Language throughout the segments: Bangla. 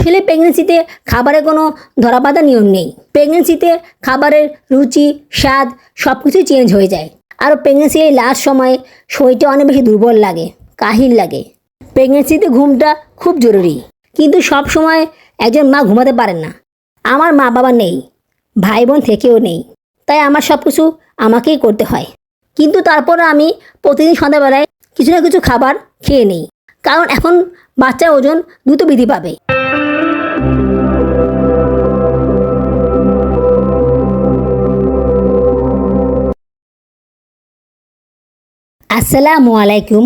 আসলে প্রেগনেন্সিতে খাবারের কোনো ধরাবাঁধা নিয়ম নেই। প্রেগনেন্সিতে খাবারের রুচি, স্বাদ সব কিছুই চেঞ্জ হয়ে যায়। আর প্রেগনেন্সির এই লাস্ট সময়ে শরীরটা অনেক বেশি দুর্বল লাগে, কাহিল লাগে। প্রেগনেন্সিতে ঘুমটা খুব জরুরি। কিন্তু সব সময় একজন মা ঘুমাতে পারেন না। আমার মা বাবা নেই ভাই বোন থেকেও নেই। তাই আমার সব কিছু আমাকেই করতে হয়। কিন্তু তারপর আমি প্রতিদিন সন্ধ্যাবেলায় কিছু না কিছু খাবার খেয়ে নিই। কারণ এখন বাচ্চার ওজন দ্রুত বৃদ্ধি পাবে। আসসালামু আলাইকুম।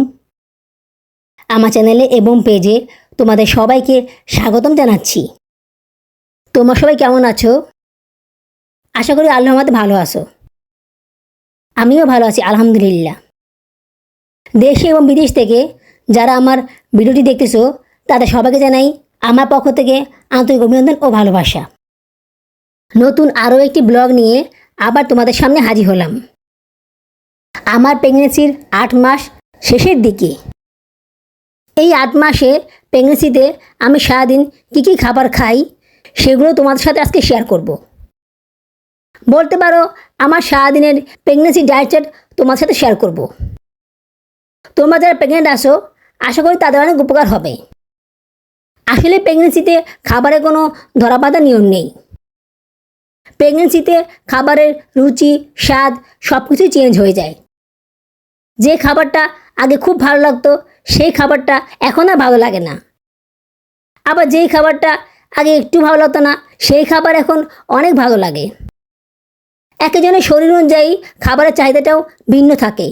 আমার চ্যানেলে এবং পেজে তোমাদের সবাইকে স্বাগতম জানাচ্ছি। তোমরা সবাই কেমন আছো? আশা করি আল্লাহ রহমতে ভালো আছো। আমিও ভালো আছি, আলহামদুলিল্লাহ। দেশে এবং বিদেশ থেকে যারা আমার ভিডিওটি দেখতেছো, তাদের সবাইকে জানাই আমার পক্ষ থেকে আন্তরিক অভিনন্দন ও ভালোবাসা। নতুন আরও একটি ব্লগ নিয়ে আবার তোমাদের সামনে হাজির হলাম। আমার প্রেগনেন্সির আট মাস শেষের দিকে এই আট মাসে প্রেগনেন্সিতে আমি সারাদিন কী কী খাবার খাই, সেগুলো তোমাদের সাথে আজকে শেয়ার করব। বলতে পারো, আমার সারাদিনের প্রেগনেন্সি ডায়েট তোমার সাথে শেয়ার করব। তোমরা যারা প্রেগনেন্ট আসো আশা করি তাদের অনেক উপকার হবে আসলে প্রেগনেন্সিতে খাবারের কোনো ধরাবাঁধা নিয়ম নেই প্রেগনেন্সিতে খাবারের রুচি, স্বাদ সব কিছুই চেঞ্জ হয়ে যায় যে খাবারটা আগে খুব ভালো লাগতো, সেই খাবারটা এখন আর ভালো লাগে না। আবার যেই খাবারটা আগে একটু ভালো লাগতো না, সেই খাবার এখন অনেক ভালো লাগে। একজনের শরীর অনুযায়ী খাবারের চাহিদাটাও ভিন্ন থাকে।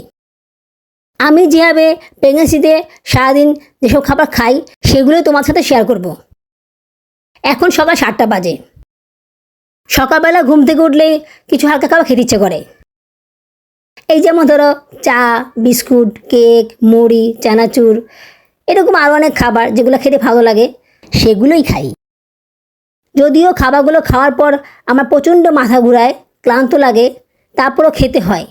আমি যেভাবে প্রেগনেন্সিতে সারাদিন যেসব খাবার খাই, সেগুলোই তোমার সাথে শেয়ার করব। এখন সকাল সাতটা বাজে। সকালবেলা ঘুম থেকে উঠলেই কিছু হালকা খাবার খেতে ইচ্ছে করে। এই যেমন ধরো চা, বিস্কুট, কেক, মুড়ি, চানাচুর, এরকম আরও অনেক খাবার যেগুলো খেতে ভালো লাগে, সেগুলোই খাই। যদিও খাবারগুলো খাওয়ার পর আমার প্রচণ্ড মাথা ঘুরায়, ক্লান্ত লাগে, তারপরও খেতে হয়।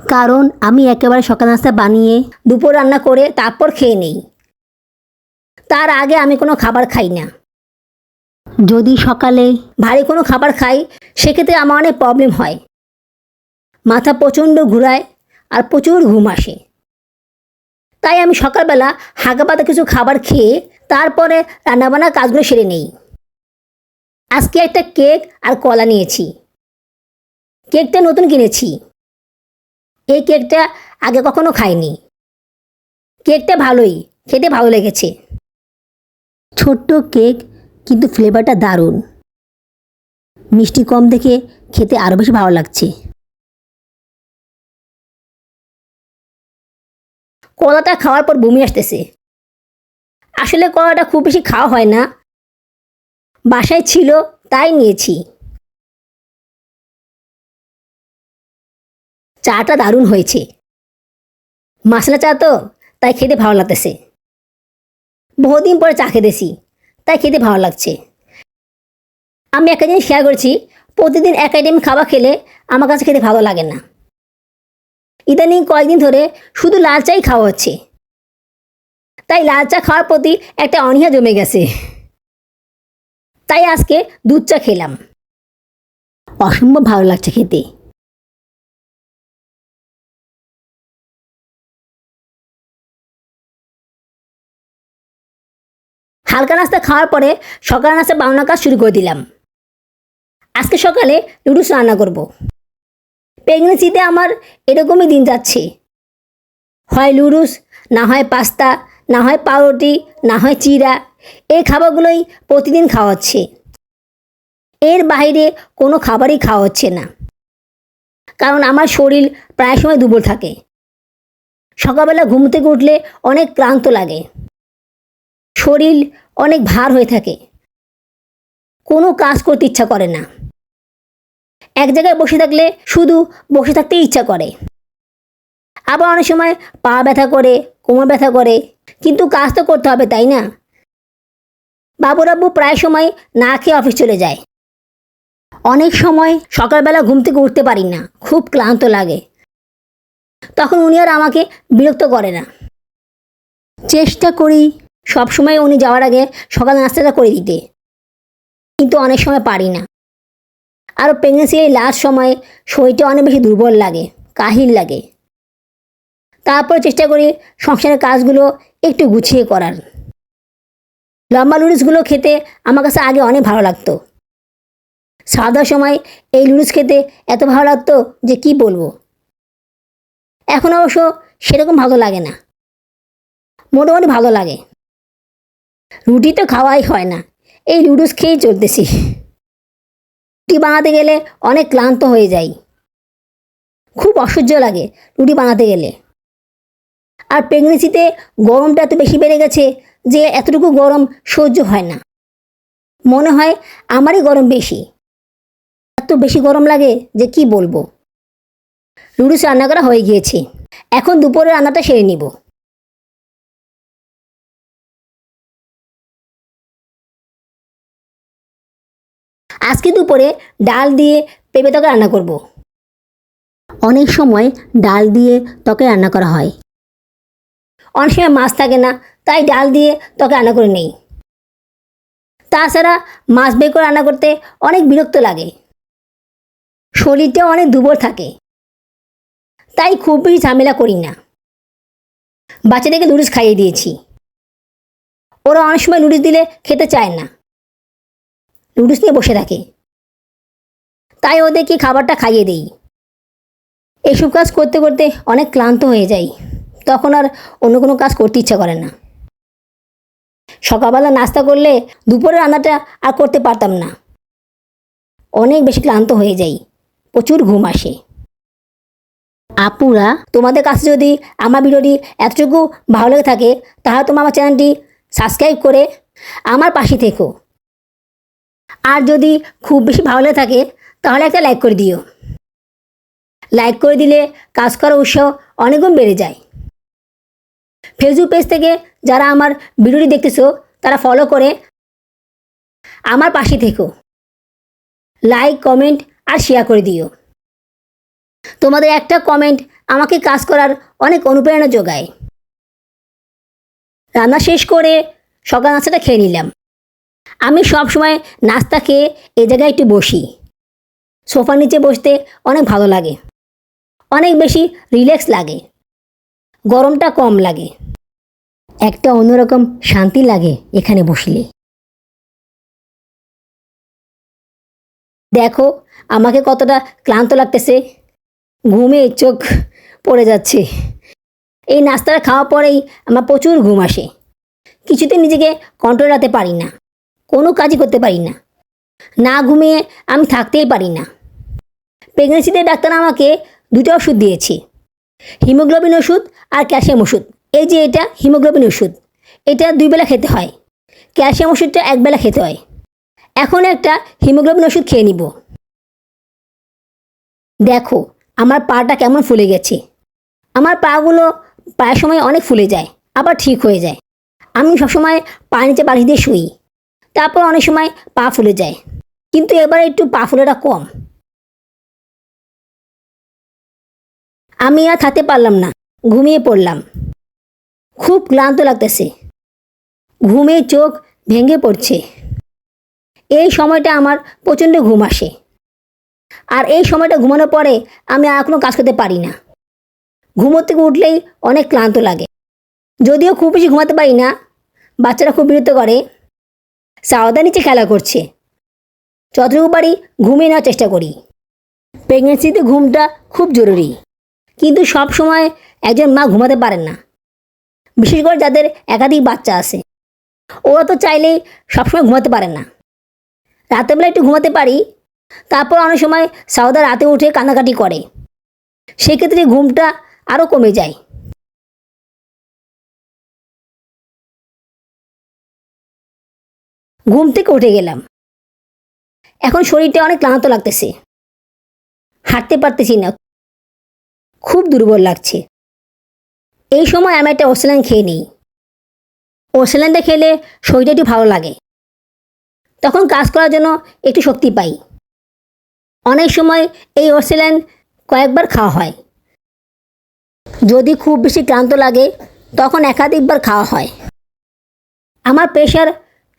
কারণ আমি একেবারে সকাল নাস্তা বানিয়ে, দুপুর রান্না করে তারপর খেয়ে নেই। তার আগে আমি কোনো খাবার খাই না। যদি সকালে ভারী কোনো খাবার খাই, সেক্ষেত্রে আমার অনেক প্রবলেম হয়। মাথা প্রচণ্ড ঘুরায় আর প্রচুর ঘুম আসে। তাই আমি সকালবেলা হাঁকা পাতা কিছু খাবার খেয়ে তারপরে রান্নাবান্নার কাজগুলো সেরে নেই। আজকে একটা কেক আর কলা নিয়েছি। কেকটা নতুন কিনেছি। এই কেকটা আগে কখনো খাইনি। কেকটা ভালোই, খেতে ভালো লেগেছে। ছোট্ট কেক, কিন্তু ফ্লেভারটা দারুণ। মিষ্টি কম দেখে খেতে আরও বেশি ভালো লাগছে। কলাটা খাওয়ার পর বমি আসতেছে। আসলে কলাটা খুব বেশি খাওয়া হয় না। বাসায় ছিল, তাই নিয়েছি। চাটা দারুণ হয়েছে। মশলা চা তো, তাই খেতে ভালো লাগতেছে। বহুদিন পরে চা খেতেছি, তাই খেতে ভালো লাগছে। আমি একটা জিনিস শেয়ার করছি, প্রতিদিন এক আইটেম খাবার খেলে আমার কাছে খেতে ভালো লাগে না। ইদানিং কয়েকদিন ধরে শুধু লাল চাই খাওয়া হচ্ছে। তাই লাল চা খাওয়ার প্রতি একটা অনীহা জমে গেছে। তাই আজকে দুধ চা খেলাম। অসম্ভব ভালো লাগছে খেতে। হালকা নাস্তা খাওয়ার পরে সকাল নাস্তা বানানোর কাজ শুরু করে দিলাম। আজকে সকালে নুডলস রান্না করব। প্রেগনেন্সিতে আমার এরকমই দিন যাচ্ছে। হয় লুডুস না হয় পাস্তা, না হয় পাউরুটি, না হয় চিরা এই খাবারগুলোই প্রতিদিন খাওয়া হচ্ছে এর বাইরে কোনো খাবারই খাওয়া হচ্ছে না। কারণ আমার শরীর প্রায় সময় দুর্বল থাকে। সকালবেলা ঘুম থেকে উঠলে অনেক ক্লান্ত লাগে। শরীর অনেক ভার হয়ে থাকে। কোনো কাজ করতে ইচ্ছা করে না। এক জায়গায় বসে থাকলে শুধু বসে থাকতে ইচ্ছা করে। আবার অনেক সময় পা ব্যথা করে, কোমর ব্যথা করে, কিন্তু কাজ তো করতে হবে, তাই না? বাবুরাব্বু প্রায় সময় না খেয়ে অফিস চলে যায়। অনেক সময় সকালবেলা ঘুম থেকে উঠতে পারি না, খুব ক্লান্ত লাগে। তখন উনি আর আমাকে বিরক্ত করে না। চেষ্টা করি সবসময় উনি যাওয়ার আগে সকাল নাস্তাটা করে দিতে, কিন্তু অনেক সময় পারি না। আর প্রেগনেন্সি এই লাস্ট সময় শরীরটা অনেক বেশি দুর্বল লাগে, কাহিল লাগে। তারপর চেষ্টা করি সংসারের কাজগুলো একটু গুছিয়ে করার। লম্বা লুডুসগুলো খেতে আমার কাছে আগে অনেক ভালো লাগতো। সাদা সময় এই লুডুস খেতে এত ভালো লাগতো যে কি বলব? এখন অবশ্য সেরকম ভালো লাগে না। মোটামুটি ভালো লাগে। রুটি তো খাওয়াই হয় না, এই লুডুস খেয়েই চলতেছি। রুটি বানাতে গেলে অনেক ক্লান্ত হয়ে যাই। খুব অসহ্য লাগে রুটি বানাতে গেলে। আর প্রেগনেন্সিতে গরমটা এত বেশি বেড়ে গেছে যে এতটুকু গরম সহ্য হয় না। মনে হয় আমারই গরম বেশি। এত বেশি গরম লাগে যে কি বলব? লুডুস রান্না করা হয়ে গিয়েছে। এখন দুপুরে রান্নাটা সেরে নিব। আজকে দুপুরে ডাল দিয়ে পেঁপে তরকারি রান্না করব। অনেক সময় ডাল দিয়ে তরকারি রান্না করা হয়। অনেক সময় মাছ থাকে না, তাই ডাল দিয়ে তরকারি রান্না করে নেই। তাছাড়া মাছ বের করে রান্না করতে অনেক বিরক্ত লাগে। শরীরটাও অনেক দুর্বল থাকে। তাই খুব বেশি ঝামেলা করি না। বাচ্চাদেরকে নুডলস খাইয়ে দিয়েছি। ওরা অনেক সময় নুডলস দিলে খেতে চায় না। নুডলস নিয়ে বসে থাকে। তাই ওদেরকে খাবারটা খাইয়ে দিই। এসব কাজ করতে করতে অনেক ক্লান্ত হয়ে যাই। তখন আর অন্য কোনো কাজ করতে ইচ্ছা করে না। সকালবেলা নাস্তা করলে দুপুরে রান্নাটা আর করতে পারতাম না। অনেক বেশি ক্লান্ত হয়ে যাই। প্রচুর ঘুম আসে। আপুরা, তোমাদের কাছে যদি আমার ভিডিওটি এতটুকু ভালো লেগে থাকে, তাহলে তোমার আমার চ্যানেলটি সাবস্ক্রাইব করে আমার পাশে থেকো। আর যদি খুব বেশি ভালো লেগে থাকে, তাহলে একটা লাইক করে দিও। লাইক করে দিলে কাজ করার উৎসাহ অনেক গুণ বেড়ে যায়। ফেসবুক পেজ থেকে যারা আমার ভিডিওটি দেখতেছো, তারা ফলো করে আমার পাশে থেকো। লাইক কমেন্ট আর শেয়ার করে দিও। তোমাদের একটা কমেন্ট আমাকে কাজ করার অনেক অনুপ্রেরণা যোগায়। রান্না শেষ করে সকাল নাস্তাটা খেয়ে নিলাম। আমি সব সময় নাস্তা খেয়ে এ জায়গায় একটু বসি। সোফার নিচে বসতে অনেক ভালো লাগে। অনেক বেশি রিল্যাক্স লাগে। গরমটা কম লাগে। একটা অন্যরকম শান্তি লাগে এখানে বসলে। দেখো, আমাকে কতটা ক্লান্ত লাগতেছে। ঘুমে চোখ পড়ে যাচ্ছে। এই নাস্তাটা খাওয়ার পরেই আমার প্রচুর ঘুম আসে। কিছুতে নিজেকে কন্ট্রোল রাখতে পারি না। কোনো কাজই করতে পারি না। না ঘুমিয়ে আমি থাকতেই পারি না। প্রেগনেন্সিতে ডাক্তার আমাকে দুটো ওষুধ দিয়েছে। হিমোগ্লোবিন ওষুধ আর ক্যালসিয়াম ওষুধ। এই যে এটা হিমোগ্লোবিন ওষুধ, এটা দুই বেলা খেতে হয়। ক্যালসিয়াম ওষুধটা এক বেলা খেতে হয়। এখন একটা হিমোগ্লোবিন ওষুধ খেয়ে নিব। দেখো, আমার পাটা কেমন ফুলে গেছে। আমার পাগুলো প্রায় সময় অনেক ফুলে যায়, আবার ঠিক হয়ে যায়। আমি সবসময় পা নিচে বালিশ দিয়ে শুই। তারপর অনেক সময় পা ফুলে যায়। কিন্তু এবার একটু পা ফুলেটা কম। আমি আর থাকতে পারলাম না, ঘুমিয়ে পড়লাম। খুব ক্লান্ত লাগতেছে। ঘুমে চোখ ভেঙে পড়ছে। এই সময়টা আমার প্রচণ্ড ঘুম আসে। আর এই সময়টা ঘুমানোর পরে আমি আর কোনো কাজ করতে পারি না। ঘুমোর থেকে উঠলেই অনেক ক্লান্ত লাগে। যদিও খুব বেশি ঘুমাতে পারি না, বাচ্চারা খুব বিরক্ত করে। সাওদা নিচে খেলা করছে। যতটুকু পারি ঘুমিয়ে নেওয়ার চেষ্টা করি। প্রেগনেন্সিতে ঘুমটা খুব জরুরি। কিন্তু সব সময় একজন মা ঘুমাতে পারেন না। বিশেষ করে যাদের একাধিক বাচ্চা আছে। ওরা তো চাইলেই সবসময় ঘুমাতে পারে না। রাতেরবেলা একটু ঘুমাতে পারি, তারপর অনেক সময় সাউদা রাতে উঠে কান্নাকাটি করে। সেক্ষেত্রে ঘুমটা আরও কমে যায়। ঘুম থেকে উঠে গেলাম। এখন শরীরটা অনেক ক্লান্ত লাগতেছে। হাঁটতে পারতেছি না। খুব দুর্বল লাগছে। এই সময় আমি একটা ওসেলান খেয়ে নিই। ওসেলানটা খেলে শরীরটা একটু ভালো লাগে। তখন কাজ করার জন্য একটু শক্তি পাই। অনেক সময় এই ওসেলান কয়েকবার খাওয়া হয়। যদি খুব বেশি ক্লান্ত লাগে, তখন একাধিকবার খাওয়া হয়। আমার প্রেশার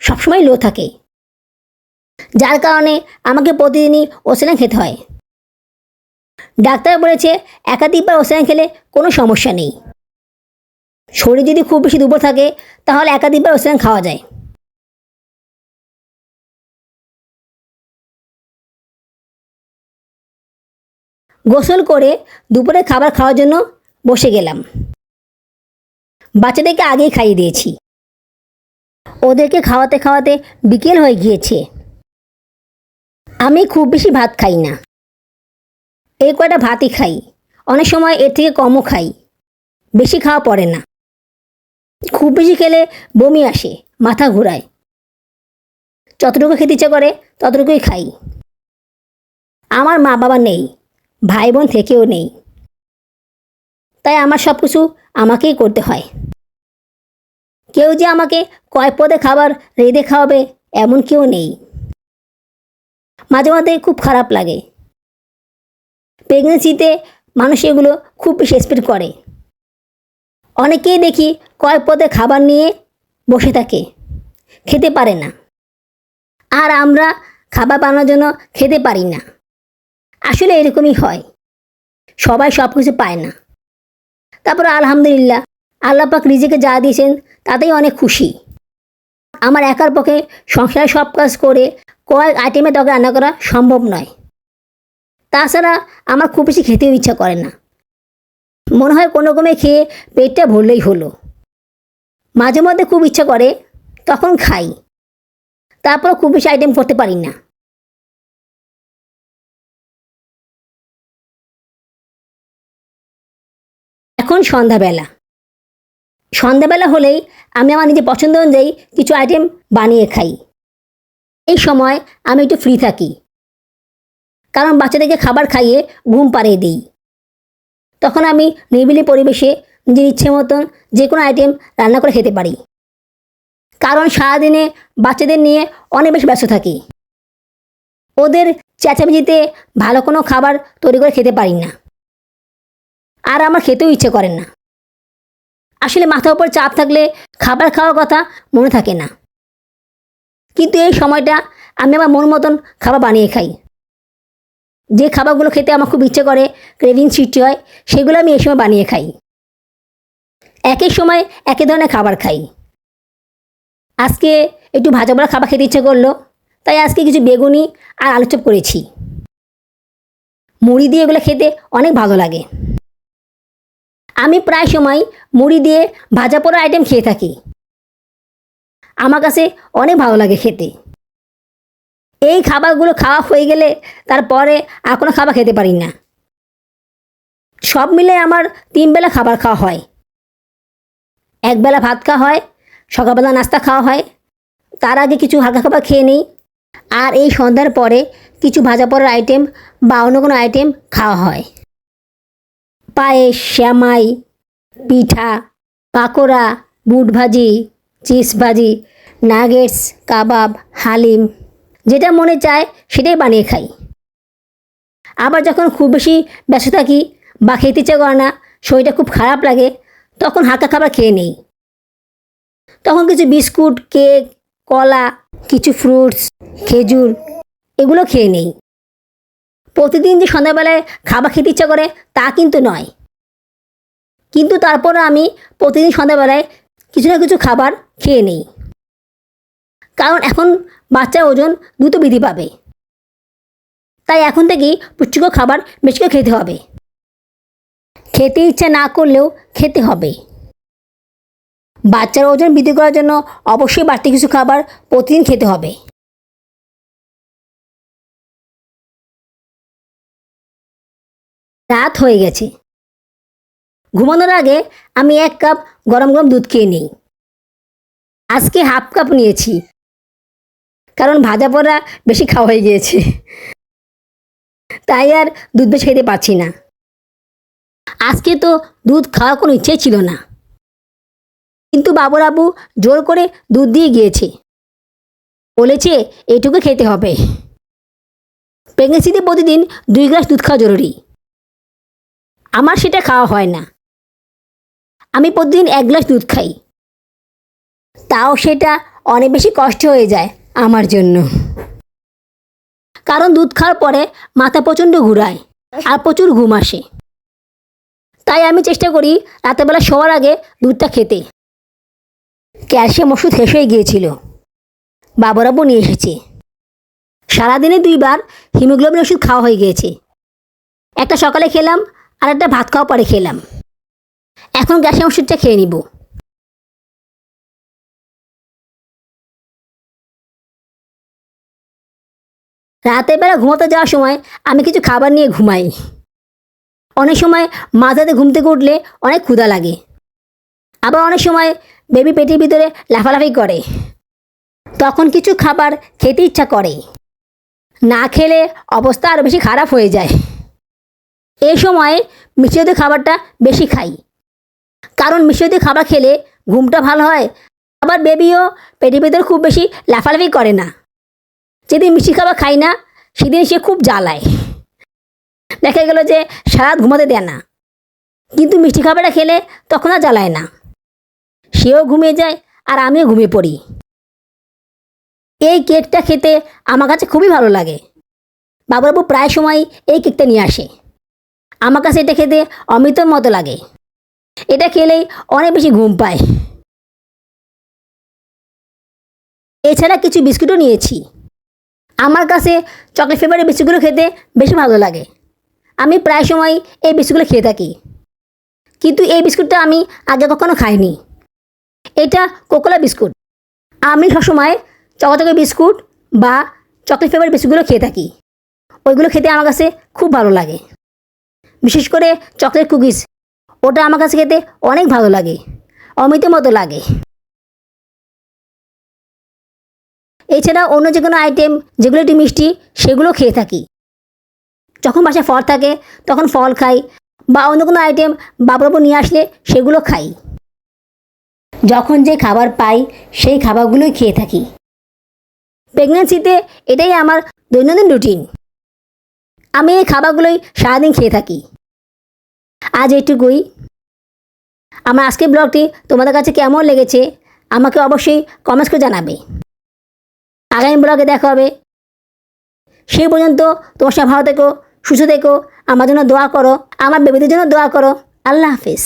সবসময় লো থাকে। যার কারণে আমাকে প্রতিদিনই ওসেলান খেতে হয়। ডাক্তার বলেছে, একাধিকবার ওসেলান খেলে কোনো সমস্যা নেই। শরীর যদি খুব বেশি দুর্বল থাকে, তাহলে একাধিকবার ওসেলান খাওয়া যায়। গোসল করে দুপুরে খাবার খাওয়ার জন্য বসে গেলাম। বাচ্চাদেরকে আগেই খাইয়ে দিয়েছি। ওদেরকে খাওয়াতে খাওয়াতে বিকেল হয়ে গিয়েছে। আমি খুব বেশি ভাত খাই না। এই কয়টা ভাতই খাই। অনেক সময় এর থেকে কমও খাই। বেশি খাওয়া পড়ে না। খুব বেশি খেলে বমি আসে, মাথা ঘোরায়। যতটুকু খেতে ইচ্ছে করে, ততটুকুই খাই। আমার মা বাবা নেই ভাই বোন থেকেও নেই। তাই আমার সব কিছু আমাকেই করতে হয়। কেউ যে আমাকে কয়েক পদে খাবার রেঁধে খাওয়াবে এমন কেউ নেই। মাঝে মাঝে খুব খারাপ লাগে। প্রেগনেন্সিতে মানুষ এগুলো খুব বেশি করে। অনেকেই দেখি কয়েক পদে খাবার নিয়ে বসে থাকে, খেতে পারে না। আর আমরা খাবার বানানোর জন্য খেতে পারি না। আসলে এরকমই হয়। সবাই সব কিছু পায় না। তারপর আলহামদুলিল্লাহ, আল্লাহ পাক রিজেকে যা দিয়েছেন তাতেই অনেক খুশি। আমার একার পক্ষে সংসারে সব কাজ করে কয়েক আইটেমে তবে রান্না করা সম্ভব নয়। তাছাড়া আমার খুব বেশি খেতেও ইচ্ছা করে না। মনে হয় কোনো রকমে খেয়ে পেটটা ভরলেই হলো। মাঝে মধ্যে খুব ইচ্ছা করে, তখন খাই। তারপর খুব বেশি আইটেম করতে পারি না। এখন সন্ধ্যাবেলা। সন্ধ্যাবেলা হলেই আমি আমার নিজের পছন্দ অনুযায়ী কিছু আইটেম বানিয়ে খাই। এই সময় আমি একটু ফ্রি থাকি। কারণ বাচ্চাদেরকে খাবার খাইয়ে ঘুম পাড়িয়ে দিই। তখন আমি নিরিবিলি পরিবেশে নিজের ইচ্ছে মতন যে কোনো আইটেম রান্না করে খেতে পারি। কারণ সারাদিনে বাচ্চাদের নিয়ে অনেক বেশি ব্যস্ত থাকি। ওদের চেঁচামেচিতে ভালো কোনো খাবার তৈরি করে খেতে পারি না। আর আমার খেতেও ইচ্ছে করে না। আসলে মাথার উপর চাপ থাকলে খাবার খাওয়ার কথা মনে থাকে না। কিন্তু এই সময়টা আমি আমার মন মতন খাবার বানিয়ে খাই। যে খাবারগুলো খেতে আমার খুব ইচ্ছে করে, ক্রেভিং সৃষ্টি হয়, সেগুলো আমি এই সময় বানিয়ে খাই। একই সময় একই ধরনের খাবার খাই। আজকে একটু ভাজা পোড়া খাবার খেতে ইচ্ছে করল, তাই আজকে কিছু বেগুনি আর আলুচপ করেছি। মুড়ি দিয়ে এগুলো খেতে অনেক ভালো লাগে। আমি প্রায় সময় মুড়ি দিয়ে ভাজা পোড়া আইটেম খেয়ে থাকি। আমার কাছে অনেক ভালো লাগে খেতে। এই খাবারগুলো খাওয়া হয়ে গেলে তারপরে আর কোনো খাবার খেতে পারি না। সব মিলে আমার তিন বেলা খাবার খাওয়া হয়। একবেলা ভাত খাওয়া হয়, সকালবেলা নাস্তা খাওয়া হয়। তার আগে কিছু হালকা খাবার খেয়ে নিই। আর এই সন্ধ্যার পরে কিছু ভাজা পড়ার আইটেম বা অন্য কোনো আইটেম খাওয়া হয়। পায়েস শ্যামাই, পিঠা, পাকোড়া বুট ভাজি চিপস ভাজি নাগেটস, কাবাব, হালিম, যেটা মনে চায় সেটাই বানিয়ে খাই। আবার যখন খুব বেশি ব্যস্ত থাকি বা খেতে ইচ্ছে করে না, শরীরটা খুব খারাপ লাগে, তখন হালকা খাবার খেয়ে নেই। তখন কিছু বিস্কুট, কেক, কলা, কিছু ফ্রুটস, খেজুর, এগুলো খেয়ে নেই। প্রতিদিন যে সন্ধ্যাবেলায় খাবার খেতে ইচ্ছা করে, তা কিন্তু নয়। কিন্তু তারপরে আমি প্রতিদিন সন্ধ্যাবেলায় কিছু না কিছু খাবার খেয়ে নেই। কারণ এখন বাচ্চার ওজন দ্রুত বৃদ্ধি পাবে। তাই এখন থেকেই পুষ্টিকর খাবার বেশি করে খেতে হবে। খেতে ইচ্ছা না করলেও খেতে হবে। বাচ্চার ওজন বৃদ্ধি করার জন্য অবশ্যই বাড়তি কিছু খাবার প্রতিদিন খেতে হবে। রাত হয়ে গেছে। ঘুমানোর আগে আমি এক কাপ গরম গরম দুধ খেয়ে নিই। আজকে হাফ কাপ নিয়েছি। কারণ ভাজা পোড়া বেশি খাওয়া হয়ে গিয়েছে। তাই আর দুধ বেশি খেতে পারছি না। আজকে তো দুধ খাওয়ার কোনো ইচ্ছে ছিল না। কিন্তু বাবুরাবু জোর করে দুধ দিয়ে গিয়েছে। বলেছে এটুকু খেতে হবে। প্রেগনেন্সিতে প্রতিদিন দুই গ্লাস দুধ খাওয়া জরুরি। আমার সেটা খাওয়া হয় না। আমি প্রতিদিন এক গ্লাস দুধ খাই। তাও সেটা অনেক বেশি কষ্ট হয়ে যায় আমার জন্য। কারণ দুধ খাওয়ার পরে মাথা প্রচণ্ড ঘুরায় আর প্রচুর ঘুম আসে। তাই আমি চেষ্টা করি রাতেরবেলা শোয়ার আগে দুধটা খেতে। ক্যালসিয়াম ওষুধ শেষ হয়ে গিয়েছিল। বাবরাবু নিয়ে এসেছে। সারাদিনে দুইবার হিমোগ্লোবিন ওষুধ খাওয়া হয়ে গিয়েছে। একটা সকালে খেলাম আর একটা ভাত খাওয়া পরে খেলাম। এখন ক্যালসিয়াম ওষুধটা খেয়ে নিব। রাতের বেলা ঘুমাতে যাওয়ার সময় আমি কিছু খাবার নিয়ে ঘুমাই। অনেক সময় মাঝাতে ঘুম থেকে উঠলে অনেক ক্ষুধা লাগে। আবার অনেক সময় বেবি পেটের ভিতরে লাফালাফি করে। তখন কিছু খাবার খেতে ইচ্ছা করে। না খেলে অবস্থা আরও বেশি খারাপ হয়ে যায়। এই সময় মিশ্রিত খাবারটা বেশি খাই। কারণ মিশ্রিত খাবার খেলে ঘুমটা ভালো হয়, আবার বেবিও পেটের ভিতরে খুব বেশি লাফালাফি করে না। যেদিন মিষ্টি খাবার খাই না, সেদিন সে খুব জ্বালায়। দেখা গেল যে সারা রাত ঘুমাতে দেয় না। কিন্তু মিষ্টি খাবারটা খেলে তখন আর জ্বালায় না। সেও ঘুমিয়ে যায় আর আমিও ঘুমিয়ে পড়ি। এই কেকটা খেতে আমার কাছে খুবই ভালো লাগে। বাবুবাবু প্রায় সময় এই কেকটা নিয়ে আসে। আমার কাছে এটা খেতে অমৃতর মতো লাগে। এটা খেলেই অনেক বেশি ঘুম পায়। এছাড়া কিছু বিস্কুটও নিয়েছি। আমার কাছে চকলেট ফ্লেভারের বিস্কুটগুলো খেতে বেশি ভালো লাগে। আমি প্রায় সময় এই বিস্কুটগুলো খেয়ে থাকি। কিন্তু এই বিস্কুটটা আমি আগে কখনো খাইনি। এটা কোকোলা বিস্কুট। আমি সবসময় চকচকে বিস্কুট বা চকলেট ফ্লেভার বিস্কুটগুলো খেয়ে থাকি। ওইগুলো খেতে আমার কাছে খুব ভালো লাগে। বিশেষ করে চকলেট কুকিজ ওটা আমার কাছে খেতে অনেক ভালো লাগে। অমৃতের মতো লাগে। এছাড়া অন্য যে কোনো আইটেম যেগুলো একটু মিষ্টি, সেগুলো খেয়ে থাকি। যখন বাসায় ফল থাকে, তখন ফল খাই বা অন্য কোনো আইটেম বাবরাবু নিয়ে আসলে সেগুলো খাই। যখন যে খাবার পাই, সেই খাবারগুলোই খেয়ে থাকি। প্রেগনেন্সিতে এটাই আমার দৈনন্দিন রুটিন আমি এই খাবারগুলোই সারাদিন খেয়ে থাকি। আজ এইটুকুই। আমার আজকের ব্লগটি তোমাদের কাছে কেমন লেগেছে, আমাকে অবশ্যই কমেন্টস করে জানাবে। আগামী ব্লগে দেখা হবে। সেই পর্যন্ত তোমার সব ভালো থেকো, সুস্থ থেকো, আমার জন্য দোয়া করো, আমার বেবিদের জন্য দোয়া করো। আল্লাহ হাফিজ।